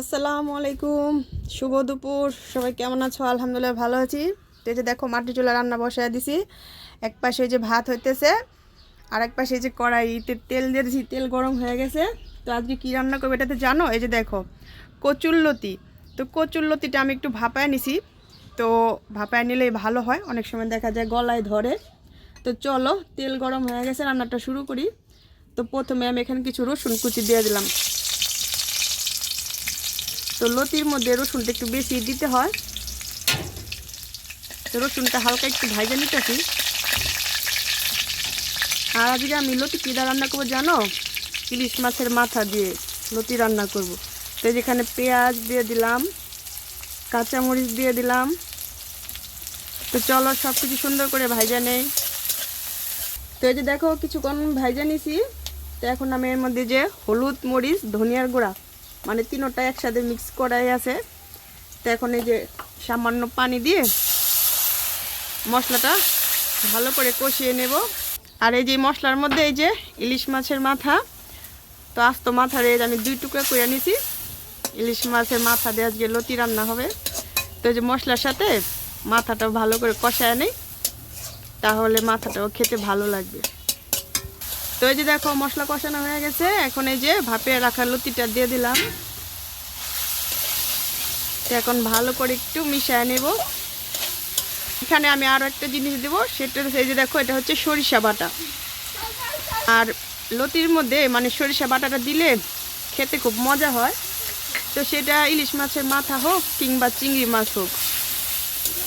আসসালামু আলাইকুম। শুভ দুপুর। সবাই কেমন আছো? আলহামদুলিল্লাহ ভালো আছি। তো যে দেখো মাটি চুলা রান্না বসায় দিছি। এক পাশে যে ভাত হইতেছে, আর এক পাশে যে কড়াইতে তেল দিয়ে দিছি। তেল গরম হয়ে গেছে। তো আজকে কি রান্না করব এটাতে জানো? এই যে দেখো কচুরলতি তো কচুরলতিটা আমি একটু ভাপায় নিছি। তো ভাপায় নিলেই ভালো হয়। অনেক সময় দেখা যায় গলায় ধরে। তো চলো, তেল গরম হয়ে গেছে, রান্নাটা শুরু করি। তো প্রথমে আমি এখানে কিছু রসুন কুচি দিয়ে দিলাম। তো লতির মধ্যে রসুনটা একটু বেশি দিতে হয়। তো রসুনটা হালকা একটু ভাইজা নিতেছি। আর আজকে আমি লতি কী রান্না করব জানো? ইলিশ মাছের মাথা দিয়ে লতি রান্না করব। তো যেখানে পেঁয়াজ দিয়ে দিলাম, কাঁচামরিচ দিয়ে দিলাম। তো চলো সব কিছু সুন্দর করে ভাইজা নেই। তো এই যে দেখো, কিছুক্ষণ ভাইজা নিছি। তো এখন আমি এর মধ্যে যে হলুদ মরিচ, ধনিয়ার গুঁড়া মানে তিনোটা একসাথে মিক্স করাই আছে। তো এখন এই যে সামান্য পানি দিয়ে মশলাটা ভালো করে কষিয়ে নেব। আর এই যে মশলার মধ্যে এই যে ইলিশ মাছের মাথা, তো আস্ত মাথার এই আমি দুই টুকরা করে নিছি। ইলিশ মাছের মাথা দিয়ে আজকে লতি রান্না হবে। তো যে মশলার সাথে মাথাটা ভালো করে কষায় নেই, তাহলে মাথাটাও খেতে ভালো লাগবে। তো এই যে দেখো, মশলা কষানো হয়ে গেছে। এখন এই যে ভাপে রাখা লতিটা দিয়ে দিলাম। এখন ভালো করে একটু মিশিয়ে নেব। এখানে আমি আরও একটা জিনিস দেবো, সেটা এই যে দেখো, এটা হচ্ছে সরিষা বাটা। আর লতির মধ্যে মানে সরিষা বাটাটা দিলে খেতে খুব মজা হয়। তো সেটা ইলিশ মাছের মাথা হোক কিংবা চিংড়ি মাছ হোক,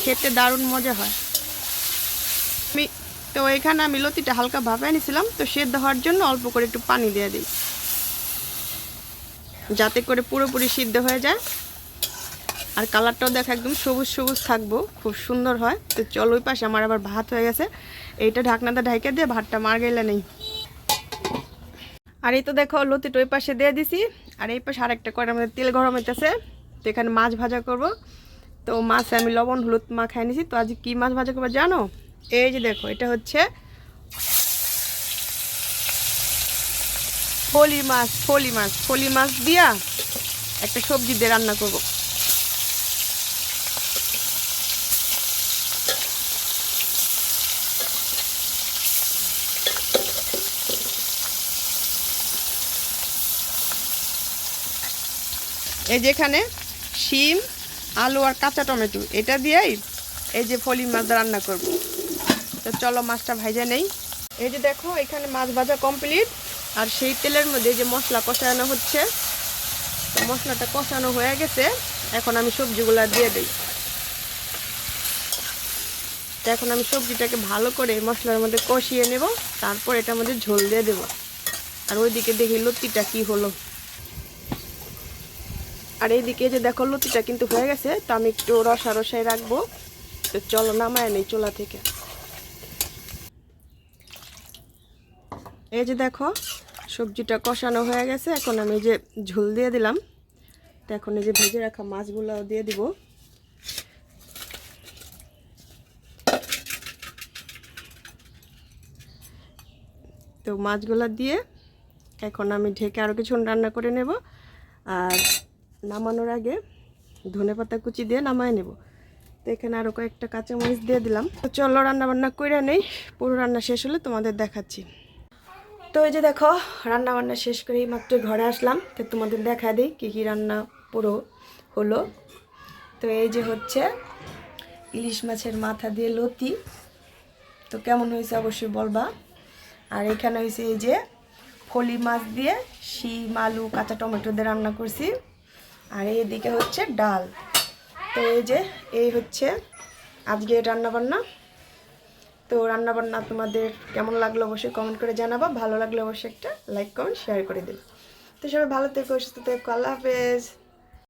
খেতে দারুণ মজা হয়। আমি তো এখানে আমি লতিটা হালকা ভাবে নিয়েছিলাম তো সেদ্ধ হওয়ার জন্য অল্প করে একটু পানি দিয়ে দিই। যাতে করে পুরোপুরি সিদ্ধ হয়ে যায়। আর কালারটাও দেখো একদম সবুজ সবুজ থাকব, খুব সুন্দর হয়। তো চল ওই পাশে আমার আবার ভাত হয়ে গেছে। এইটা ঢাকনাটা ঢাইকে দিয়ে ভাতটা মার গেলে নেই। আর এই তো দেখো, লতিটা ওই পাশে দিয়ে দিছি। আর এই পাশে আরেকটা করে আমাদের তেল গরম হইতেছে, তো এখানে মাছ ভাজা করব। তো মাছে আমি লবণ, হলুদ মাখাই নিছি। তো আজ কি মাছ ভাজা করব জানো? এই যে দেখো, এটা হচ্ছে ফলি মাছ ফলি মাছ ফলি মাছ দিয়া একটা সবজি দিয়ে রান্না করব। এই যেখানে শিম, আলু আর কাঁচা টমেটো, এটা দিয়েই এই যে ফলি মাছ রান্না করব। তো চলো মাছটা ভাজা নেই। এই যে দেখো, এখানে মাছ ভাজা কমপ্লিট আর সেই তেলের মধ্যে যে মশলা কষানো হচ্ছে, তো মশলাটা কষানো হয়ে গেছে। এখন আমি সবজিগুলো দিয়ে দিই। তো এখন আমি সবজিটাকে ভালো করে মশলার মধ্যে কষিয়ে নেব, তারপর এটার মধ্যে ঝোল দিয়ে দেবো। আর ওইদিকে দেখি লতিটা কি হলো। আর এইদিকে যে দেখো, লতিটা কিন্তু হয়ে গেছে, তো আমি একটু রসা রসায় রাখব। তো চলো নামায় নেই চোলা থেকে। এই যে দেখো, সবজিটা কষানো হয়ে গেছে। এখন আমি যে ঝোল দিয়ে দিলাম। তো এখন এই যে ভেজে রাখা মাছগুলোও দিয়ে দিব। তো মাছগুলো দিয়ে এখন আমি ঢেকে আরও কিছু রান্না করে নেব। আর নামানোর আগে ধনে পাতা কুচি দিয়ে নামায় নেব। তো এখানে আরও কয়েকটা কাঁচামরিচ দিয়ে দিলাম। তো চলো রান্না বান্না করে নেই। পুরো রান্না শেষ হলে তোমাদের দেখাচ্ছি। তো এই যে দেখো রান্না বান্না শেষ করেই মাত্র ঘরে আসলাম। তো তোমাদের দেখা দিই কী কী রান্না পুরো হলো। তো এই যে হচ্ছে ইলিশ মাছের মাথা দিয়ে লতি। তো কেমন হয়েছে অবশ্যই বলবা। আর এখানে হয়েছে এই যে ফলি মাছ দিয়ে শিম, আলু, কাঁচা টমেটো দিয়ে রান্না করছি। আর এইদিকে হচ্ছে ডাল। তো এই যে, এই হচ্ছে আজকে রান্না বান্না তো রান্না বান্না তোমাদের কেমন লাগল অবশ্যই কমেন্ট করে জানাবা। ভালো লাগলে অবশ্যই একটা লাইক কমেন্ট শেয়ার করে দেবে। তো সবাই ভালো থেকো, সুস্থ থেকো, আল্লাহ হাফেজ।